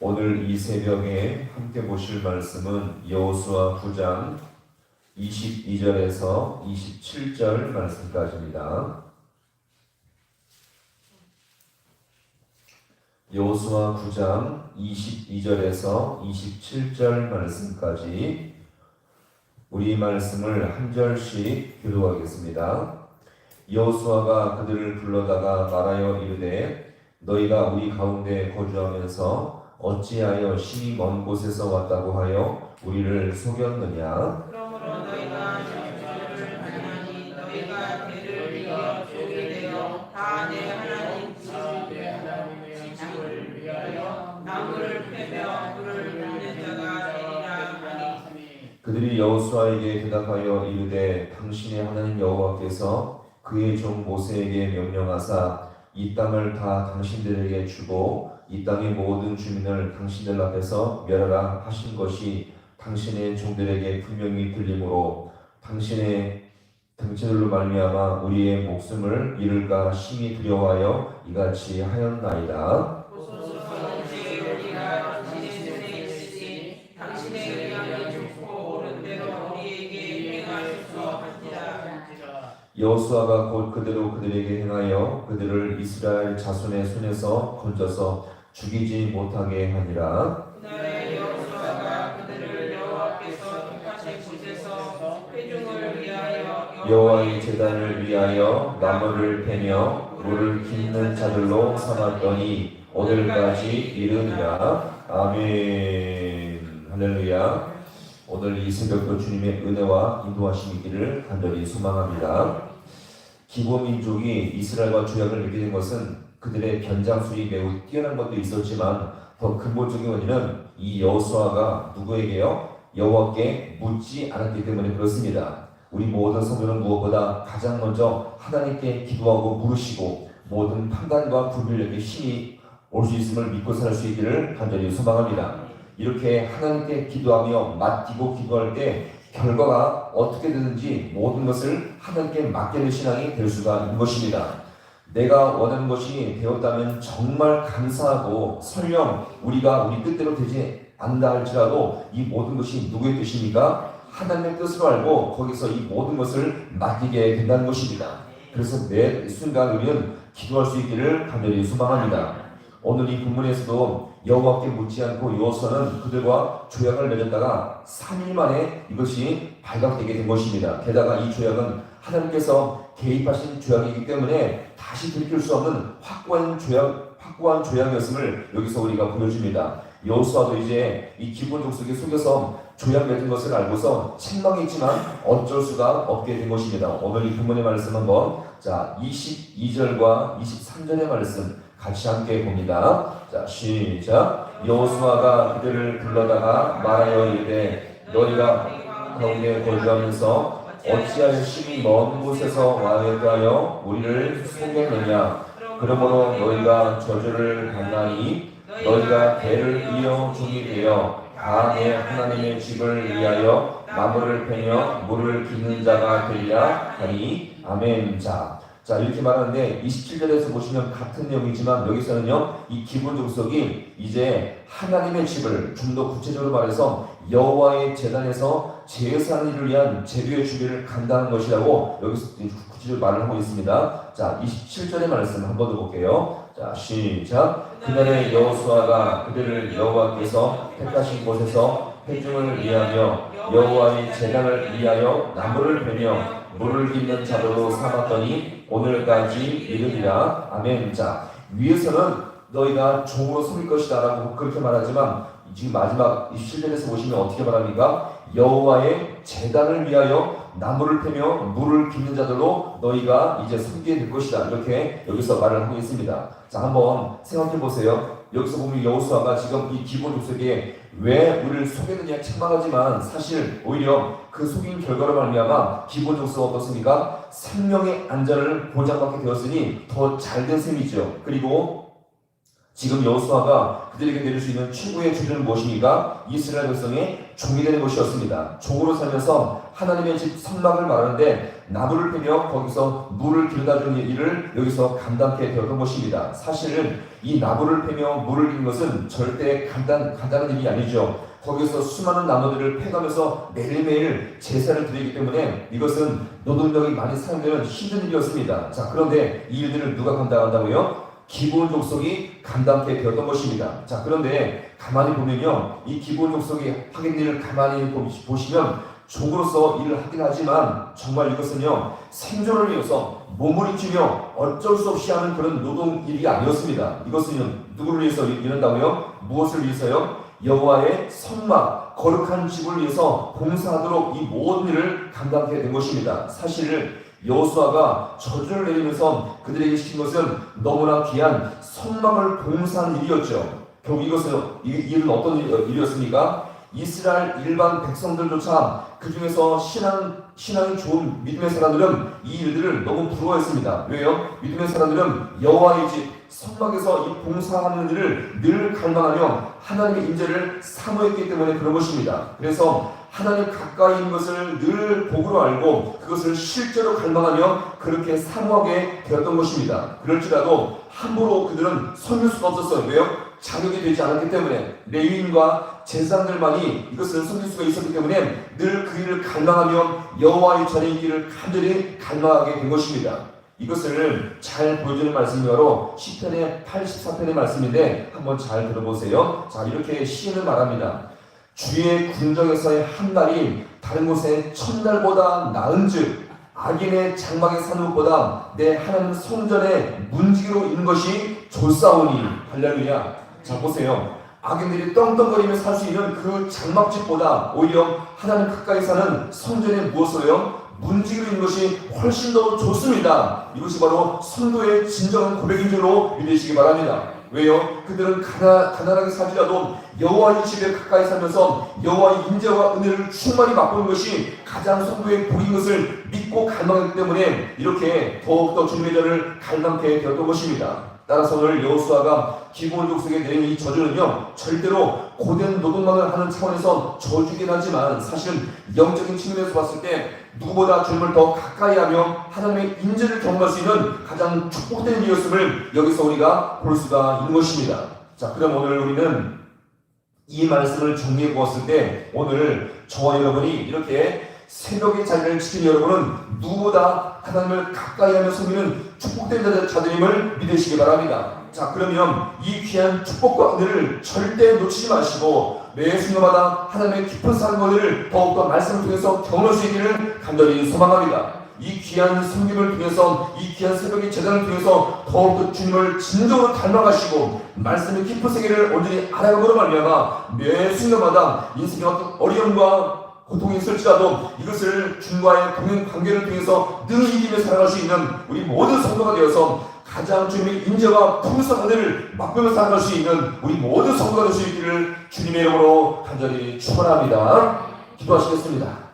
오늘 이 새벽에 함께 보실 말씀은 여호수아 9장 22절에서 27절 말씀까지입니다. 여호수아 9장 22절에서 27절 말씀까지 우리 말씀을 한 절씩 교도하겠습니다. 여호수아가 그들을 불러다가 말하여 이르되 너희가 우리 가운데 거주하면서 어찌하여 심히 먼 곳에서 왔다고 하여 우리를 속였느냐? 그러므로 너희가 저주를 하나니 너희가 대를 이어 족이 되어 다 내 하나님 내 하나님의 집을 위하여 나무를 패며 불을 굽는 자가 되리라 하니. 그들이 여호수아에게 대답하여 이르되 당신의 하나님 여호와께서 그의 종 모세에게 명령하사 이 땅을 다 당신들에게 주고 이 땅의 모든 주민을 당신들 앞에서 멸하라 하신 것이 당신의 종들에게 분명히 들리므로 당신의 당신들로 말미암아 우리의 목숨을 잃을까 심히 두려워하여 이같이 하였나이다. 당신의 여호수아가 곧 그대로 그들에게 행하여 그들을 이스라엘 자손의 손에서 건져서 죽이지 못하게 하니라. 그날에 여호수아가 그들을 여호와께서 택하신 곳에서 회중을 위하여 여호와의 제단을 위하여 나무를 패며 물을 깃는 자들로 삼았더니 오늘까지 이르니라. 아멘. 할렐루야. 오늘 이 새벽도 주님의 은혜와 인도하심이 있기를 간절히 소망합니다. 기본 민족이 이스라엘과 조약을 맺게 된 것은 그들의 변장술이 매우 뛰어난 것도 있었지만 더 근본적인 원인은 이 여호수아가 누구에게요? 여호와께 묻지 않았기 때문에 그렇습니다. 우리 모든 성도는 무엇보다 가장 먼저 하나님께 기도하고 물으시고 모든 판단과 분별력에 힘이 올 수 있음을 믿고 살 수 있기를 간절히 소망합니다. 이렇게 하나님께 기도하며 맡기고 기도할 때 결과가 어떻게 되는지 모든 것을 하나님께 맡기는 신앙이 될 수가 있는 것입니다. 내가 원하는 것이 되었다면 정말 감사하고 설령 우리가 우리 뜻대로 되지 않다 할지라도 이 모든 것이 누구의 뜻입니까? 하나님의 뜻으로 알고 거기서 이 모든 것을 맡기게 된다는 것입니다. 그래서 매 순간 우리는 기도할 수 있기를 간절히 소망합니다. 오늘 이 본문에서도 여호와께 묻지 않고 여호수아는 그들과 조약을 맺었다가 3일 만에 이것이 발각되게 된 것입니다. 게다가 이 조약은 하나님께서 개입하신 조약이기 때문에 다시 들킬 수 없는 확고한 조약, 확고한 조약이었음을 여기서 우리가 보여줍니다. 여호수아도 이제 이 기본 족속에 속여서 조약 맺은 것을 알고서 책망했지만 어쩔 수가 없게 된 것입니다. 오늘 이 본문의 말씀 한번 자 22절과 23절의 말씀 같이 함께 봅니다. 자 시작. 여호수아가 그들을 불러다가 말하여 이르되 너희가 가운데 거주하면서 어찌하여 심히 먼 곳에서 와하여 우리를 속였느냐 그러므로 너희가 저주를 받나니 너희가 배를 이어 종이 되어 다내 하나님의 집을 위하여 나무를 패며 물을 깃는 자가 되리라 하니 아멘 자, 자 이렇게 말하는데 27절에서 보시면 같은 내용이지만 여기서는요 이 기본 족속이 이제 하나님의 집을 좀 더 구체적으로 말해서 여호와의 재단에서 제사를 일을 위한 재료의 준비를 간다는 것이라고 여기서 구체적으로 말을 하고 있습니다. 자 27절의 말씀 한 번 더 볼게요. 자 시작. 그날에 여호수아가 그들을 여호와께서 택하신 곳에서 회중을 위하여 여호와의 재단을 위하여 나무를 베며 물을 깃는 자로로 삼았더니 오늘까지 이르리라. 아멘. 자 위에서는 너희가 종으로 섬길 것이다 라고 그렇게 말하지만 지금 마지막 27절에서 보시면 어떻게 말합니까? 여호와의 재단을 위하여 나무를 패며 물을 깃는 자들로 너희가 이제 섬기게 될 것이다. 이렇게 여기서 말을 하고 있습니다. 자 한번 생각해 보세요. 여기서 보면 여호수아가 지금 이 기본 족속에 왜 우리를 속였느냐 책망하지만 사실 오히려 그 속인 결과로 말미암아 기본 족속 어떻습니까? 생명의 안전을 보장받게 되었으니 더 잘된 셈이죠. 그리고 지금 여호수아가 그들에게 내릴 수 있는 최고의 주제는 무엇입니까? 이스라엘 백성의 종이 되는 것이었습니다. 종으로 살면서 하나님의 집 선막을 말하는데 나무를 패며 거기서 물을 길다 주는 일을 여기서 감당케 되었던 것입니다. 사실은 이 나무를 패며 물을 기는 것은 절대 간단, 간단한 일이 아니죠. 거기서 수많은 나무들을 패가면서 매일매일 제사를 드리기 때문에 이것은 노동력이 많이 사용되는 힘든 일이었습니다. 자, 그런데 이 일들을 누가 감당한다고요? 기본 족속이 감당케 되었던 것입니다. 자, 그런데 가만히 보면요. 이 기본 족속이 하긴 일을 가만히 보시- 보시면 종으로서 일을 하긴 하지만 정말 이것은요. 생존을 위해서 몸을 익히며 어쩔 수 없이 하는 그런 노동 일이 아니었습니다. 이것은 누구를 위해서 일한다고요? 무엇을 위해서요? 여호와의 성막 거룩한 집을 위해서 봉사하도록 이 모든 일을 감당하게 된 것입니다. 사실 여호수아가 저주를 내리면서 그들에게 시킨 것은 너무나 귀한 성막을 봉사한 일이었죠. 결국 이것은 이 일은 어떤 일- 일이었습니까? 이스라엘 일반 백성들조차 그 중에서 신앙 신앙이 좋은 믿음의 사람들은 이 일들을 너무 부러워했습니다. 왜요? 믿음의 사람들은 여호와의 집 성막에서 이 봉사하는 일을 늘 갈망하며 하나님의 인재를 사모했기 때문에 그런 것입니다. 그래서 하나님 가까이 있는 것을 늘 복으로 알고 그것을 실제로 갈망하며 그렇게 사모하게 되었던 것입니다. 그럴지라도 함부로 그들은 섬길 수가 없었어요. 왜요? 자격이 되지 않았기 때문에 레위인과 제사장들만이 이것을 섬길 수가 있었기 때문에 늘 그 일을 갈망하며 여호와의 전에 있기를 간절히 갈망하게 된 것입니다. 이것을 잘 보여주는 말씀이 바로 시편의 84편의 말씀인데 한번 잘 들어보세요. 자 이렇게 시인은 말합니다. 주의 궁정에서의 한 날이 다른 곳의 첫날보다 나은즉 악인의 장막에 사는 것보다 내 하나님 성전에 문지기로 있는 것이 좋사오니 할렐루야. 자 보세요. 악인들이 떵떵거리며 살 수 있는 그 장막집보다 오히려 하나님 가까이 사는 성전에 무엇으로요? 문지기로 있는 것이 훨씬 더 좋습니다. 이것이 바로 성도의 진정한 고백인 줄로 믿으시기 바랍니다. 왜요? 그들은 가나, 가난하게 살지라도 여호와의 집에 가까이 살면서 여호와의 인재와 은혜를 충만히 맛보는 것이 가장 성도의 복인 것을 믿고 갈망하기 때문에 이렇게 더욱더 주님의 전을 갈망케 되었던 것입니다. 따라서 오늘 여호수아가 기본 족속에 내린 이 저주는요 절대로 고된 노동만을 하는 차원에서 저주긴 하지만 사실은 영적인 측면에서 봤을 때 누구보다 주님을 더 가까이하며 하나님의 인재를 경험할 수 있는 가장 축복된 일이었음을 여기서 우리가 볼 수가 있는 것입니다. 자, 그럼 오늘 우리는 이 말씀을 정리해 보았을 때 오늘 저와 여러분이 이렇게 새벽의 자리를 지킨 여러분은 누구보다 하나님을 가까이 하며 섬기는 축복된 자들- 자들임을 믿으시기 바랍니다. 자 그러면 이 귀한 축복과 은혜를 절대 놓치지 마시고 매 순간마다 하나님의 깊은 사랑을 더욱더 말씀을 통해서 경험할 수 있기를 간절히 소망합니다. 이 귀한 섬김을 통해서 이 귀한 새벽의 재단을 통해서 더욱더 주님을 진정으로 닮아가시고 말씀의 깊은 세계를 온전히 알아가므로 말미암아 매 순간마다 인생의 어떤 어려움과 고통이 있을지라도 이것을 주님과의 동행 관계를 통해서 늘 이기며 살아갈 수 있는 우리 모든 성도가 되어서 가장 주님의 인재와 풍성한 은혜를 맛보며 살아갈 수 있는 우리 모든 성도가 될 수 있기를 주님의 이름으로 간절히 축원합니다. 기도하시겠습니다.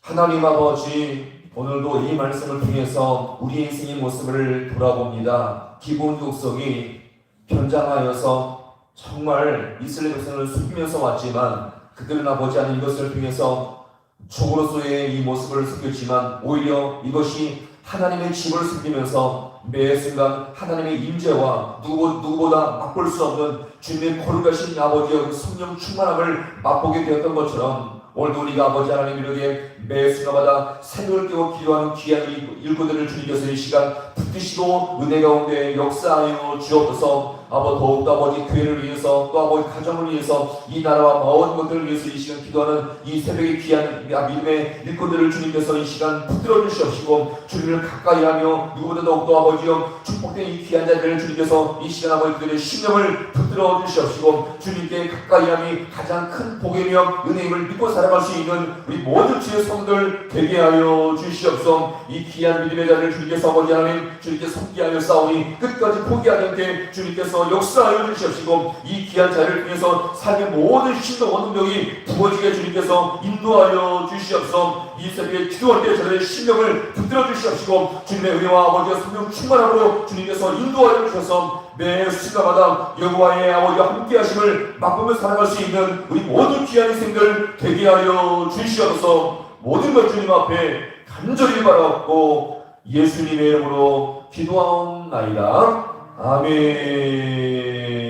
하나님 아버지 오늘도 이 말씀을 통해서 우리 인생의 모습을 돌아봅니다. 기본 족속이 변장하여서 정말 이스라엘 백성을 숨기면서 왔지만 그들은 아버지 하나님 이것을 통해서 종으로서의 이 모습을 숨겼지만 오히려 이것이 하나님의 집을 숨기면서 매 순간 하나님의 임재와 누구, 누구보다 맛볼 수 없는 주님의 거룩하신 아버지의 그 성령 충만함을 맛보게 되었던 것처럼 오늘도 우리가 아버지 하나님 이렇게 매 순간마다 새벽을 깨워 기도하는 귀한 일- 일꾼들을 주님께서 이 시간 붙드시고 은혜 가운데 역사하여 주옵소서 아버 더욱더 아버지 교회를 위해서 또 아버지 가정을 위해서 이 나라와 모든 것들을 위해서 이 시간 기도하는 이 새벽의 귀한 믿음의 일꾼들을 주님께서 이 시간 붙들어 주시옵시고 주님을 가까이 하며 누구보다 더욱더 아버지여 축복된 이 귀한 자들을 주님께서 이 시간 아버지 그들의 심령을 붙들어 주시옵시고 주님께 가까이 함이 가장 큰 복이며 은혜임을 믿고 살 살아갈 수 있는 우리 모든 주의 성들 되게 하여 주시옵소서. 이 귀한 믿음의 자리를 주님께서 아버지 하나님 주님께서 함께하여 싸우니 끝까지 포기하지 않게 주님께서 역사하여 주시옵시고 이 귀한 자리를 통해서 삶의 모든 힘과 원동력이 부어지게 주님께서 인도하여 주시옵소서 이 새벽에 기도할 때 저의 심령을 붙들어 주시옵시고 주님의 은혜와 아버지가 성령 충만함으로 주님께서 인도하여 주셔서 매 순간마다 여호와의 아버지와 함께 하심을 맛보며 살아갈 수 있는 우리 모든 귀한 인생들 되게 하여 주시옵소서 모든 것 주님 앞에 간절히 바라옵고 예수님의 이름으로 기도하옵나이다. 아멘.